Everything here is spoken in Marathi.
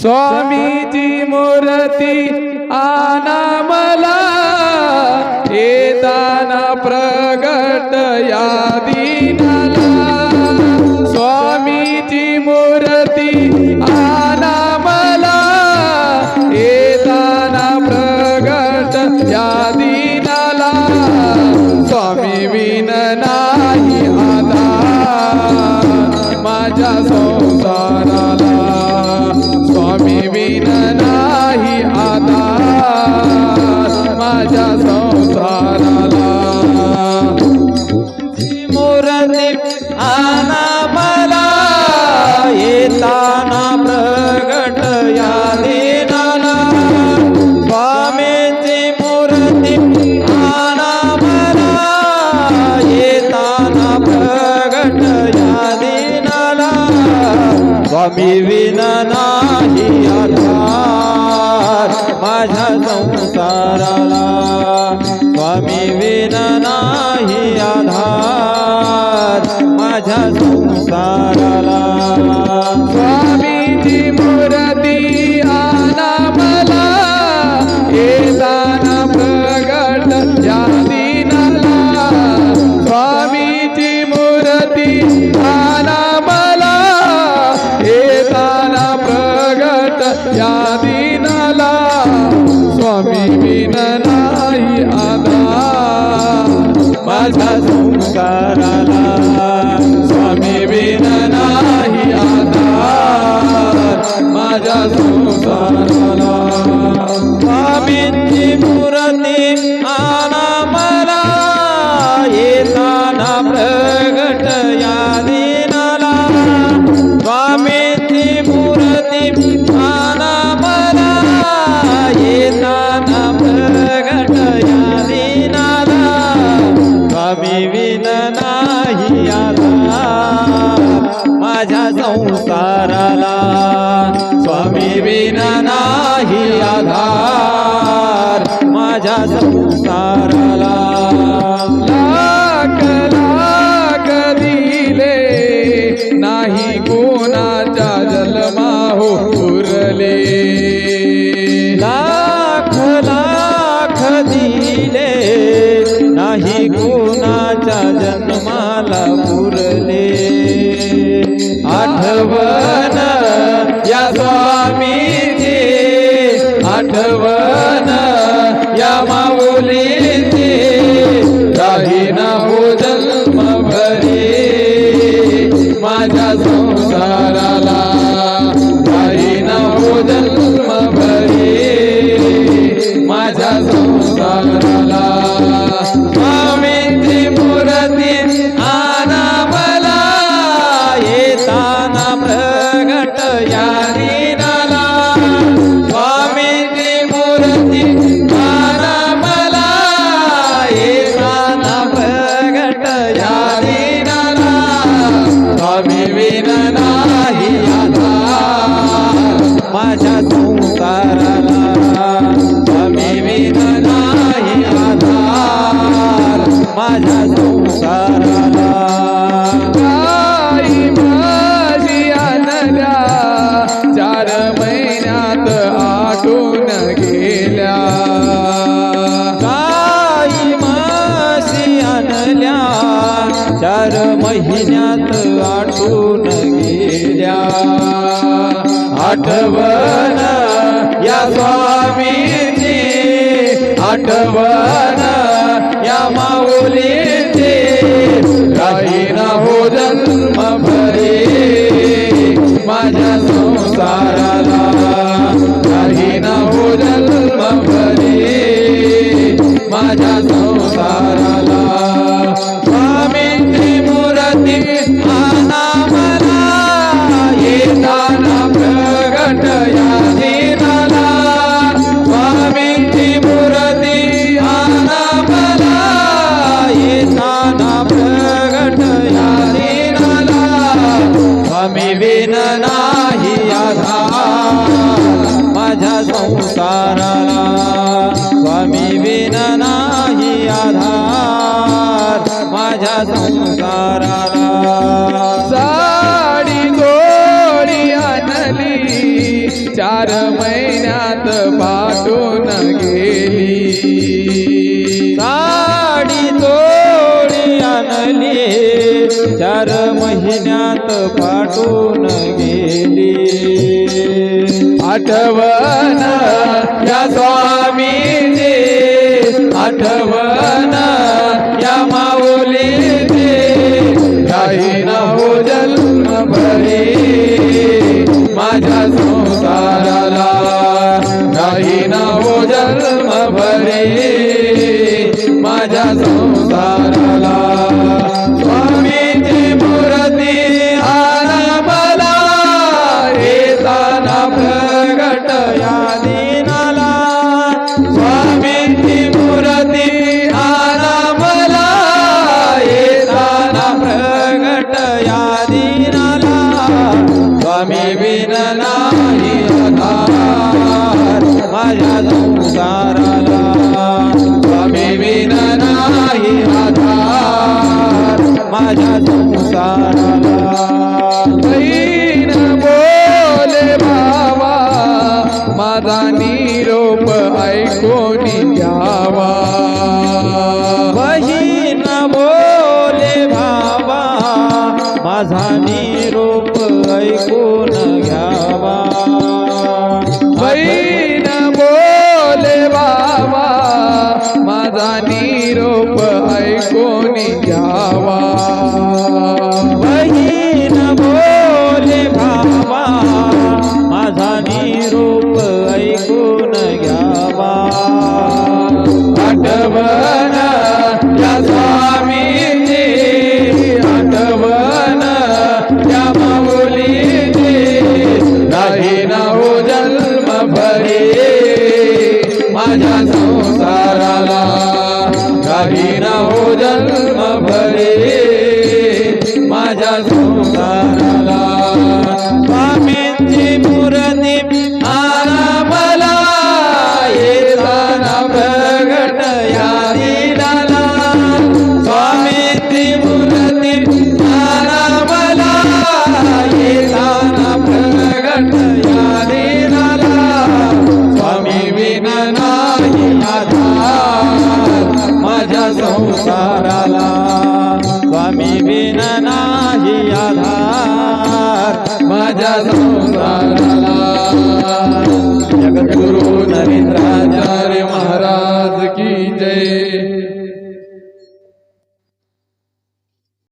स्वामीची मूर्ती आना मला. येताना प्रगट या दीनाला. स्वामीची मूर्ती आना मला. येताना प्रगट या दीनाला. स्वामी विन नाही आधार माझ्या संसारा स्वामी विन नाही आधार माझ्या संसाराला. मूर्ती आना मला येताना प्रगट या दीनाला स्वामीची मूर्ती आना मला येताना प्रगट या दीनाला स्वामी विन आधार माझ्या संसाराला संसाराला स्वामी विन नाही आधार माझ्या संसाराला. लाख लाख दिले नाही आठवण या माऊलीची राहीना ना हो भरी माझ्या संसार महिन्यात आठवून गेल्या. आठवण या स्वामीची आठवण या माऊलीची काही ना हो जन्म भरे. माझ्या संसार स्वामी नाही आधार माझ्या संसाराला. स्वामी विन नाही आधार माझ्या संसाराला. साडी जोडी आणली चार महिन्यात पाठवून गेली. चार महिन्यात पाठवून गेली. आठवण या स्वामीची आठवण प्रगट या दिनाला स्वामी बिन नाही आधार माझ्या संसाराला स्वामी बिन नाही आधार माझ्या संसाराला. बहीण बोले भावा माझा निरोप ऐकोनी द्यावा माझा निरोप ऐकून घ्यावा. बहीण बोले बाबा माझा निरोप ऐकून घ्यावा. माझ्या संसाराला स्वामी नाही आधार. माझ्या संसाराला जगद्गुरु नरेंद्र